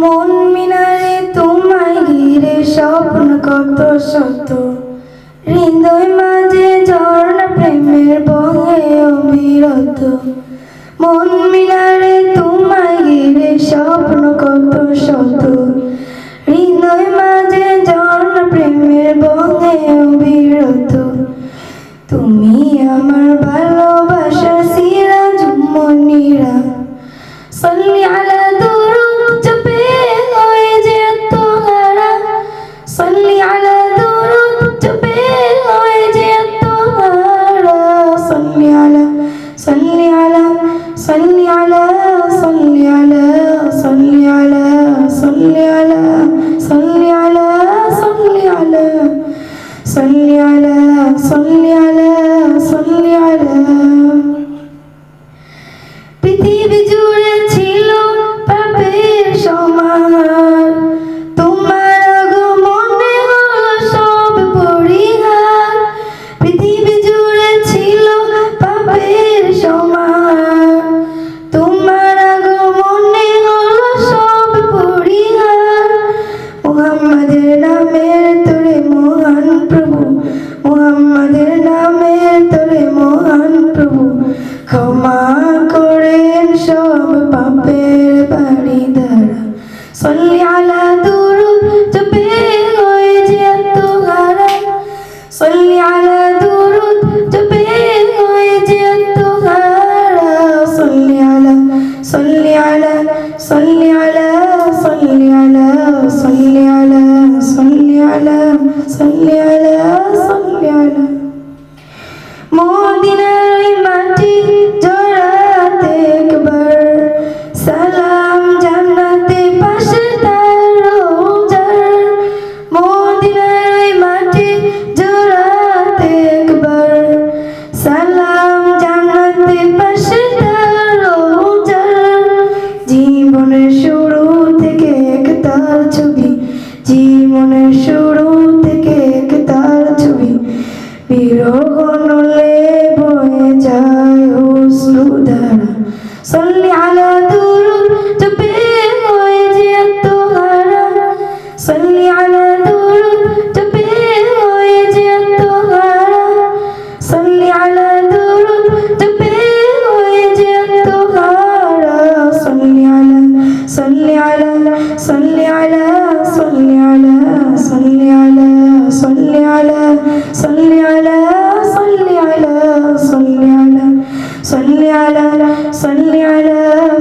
মন মিনারে তোমায় ঘিরে স্বপ্ন কত শত। হৃদয় মাঝে ঝর্ণা প্রেমের বহে অবিরত। মন মিনারে তোমায় ঘিরে স্বপ্ন কত শত। صل على صل على صل على صل على صل على صل على صل على صل নামে صل على درب تبين ويجي الطهارة صل على درب تبين ويجي الطهارة صل على درب تبين ويجي الطهارة صل على صل على صل على صل على صل على صل على صل على صل على صل على صل على صل على